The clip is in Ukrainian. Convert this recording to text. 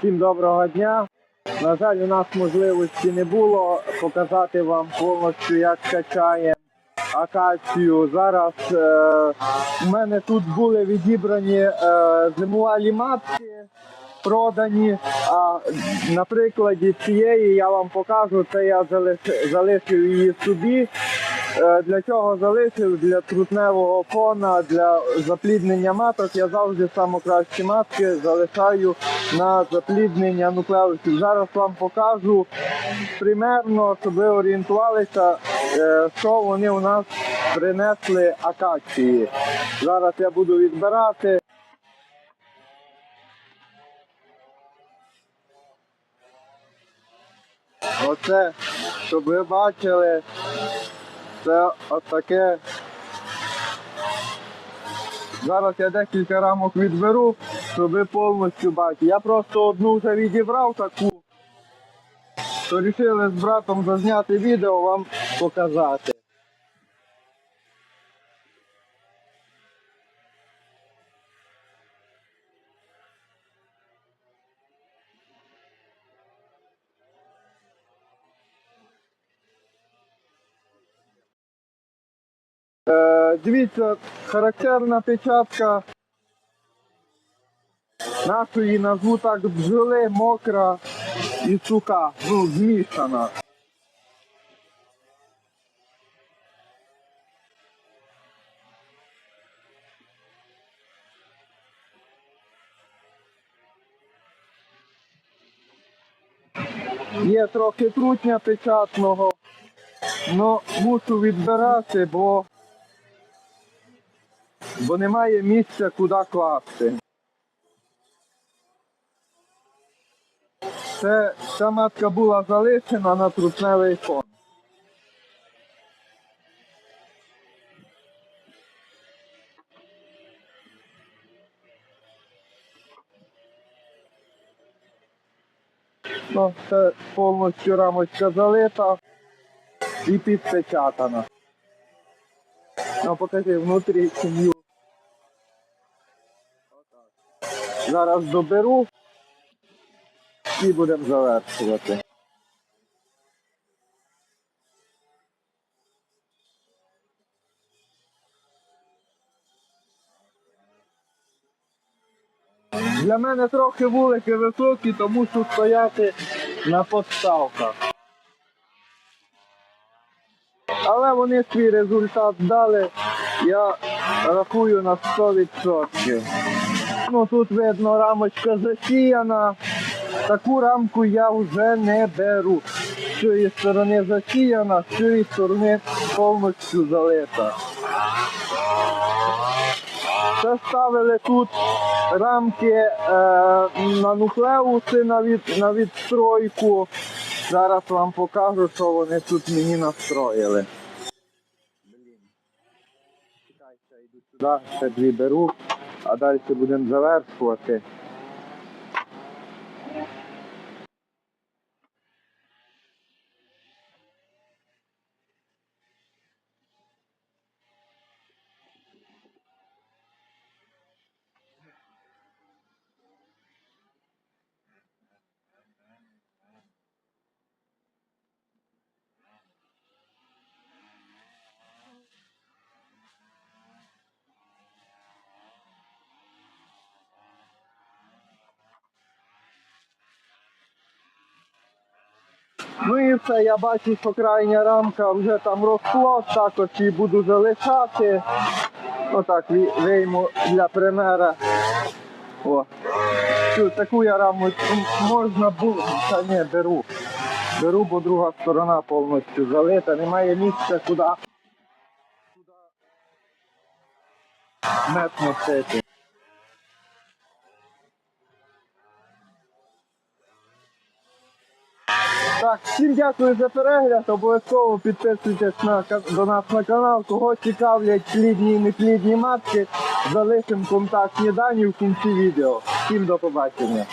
Всім доброго дня. На жаль, у нас можливості не було показати вам повністю, як качає акацію. Зараз е, у мене тут були відібрані е, зимувалі матки, продані. А на прикладі цієї я вам покажу, це я залиш- залишив її собі. Е, Для чого залишив? Для трутневого фона, для запліднення маток. Я завжди найкращі матки залишаю на запліднення нуклеусів. Зараз вам покажу примерно, щоб ви орієнтувалися, е, що вони у нас принесли акації. Зараз я буду відбирати. Оце, щоб ви бачили, це отаке. Зараз я декілька рамок відберу, щоб ви повністю бачили. Я просто одну вже відібрав таку, то вирішили з братом зазняти відео вам показати. Е, дивіться, характерна печатка нашої назву так бджоли мокра і сука, ну, змішана. Є трохи трутня печатного, але мушу відбирати, бо бо немає місця, куди класти. Це ця матка була залишена на трутневий фон. Ну, це повністю рамочка залита і підпечатана. Ну, покажи внутрі сім'ю. Зараз доберу і будемо завершувати. Для мене трохи вулики високі, тому що стояти на подставках. Але вони свій результат дали, я рахую на 100%. Ну тут видно рамочка засіяна. Таку рамку я вже не беру. З цієї сторони засіяна, з цієї сторони повністю залита. Це ставили тут рамки е, на нуклеуси на, від, на відстройку. Зараз вам покажу, що вони тут мені настроїли. Блін. Чекайте, йду сюди, ще дві беру, а далі будемо завершувати. Ну і все, я бачу, що крайня рамка вже там розплод, також її буду залишати. Отак вийму для примера. О. Цю таку я раму можна було. Та ні, беру. Беру, бо друга сторона повністю залита, немає місця куди. Мед всім дякую за перегляд. Обов'язково підписуйтесь на, до нас на канал. Кого цікавлять плідні і неплідні матки, залишимо контактні дані в кінці відео. Всім до побачення.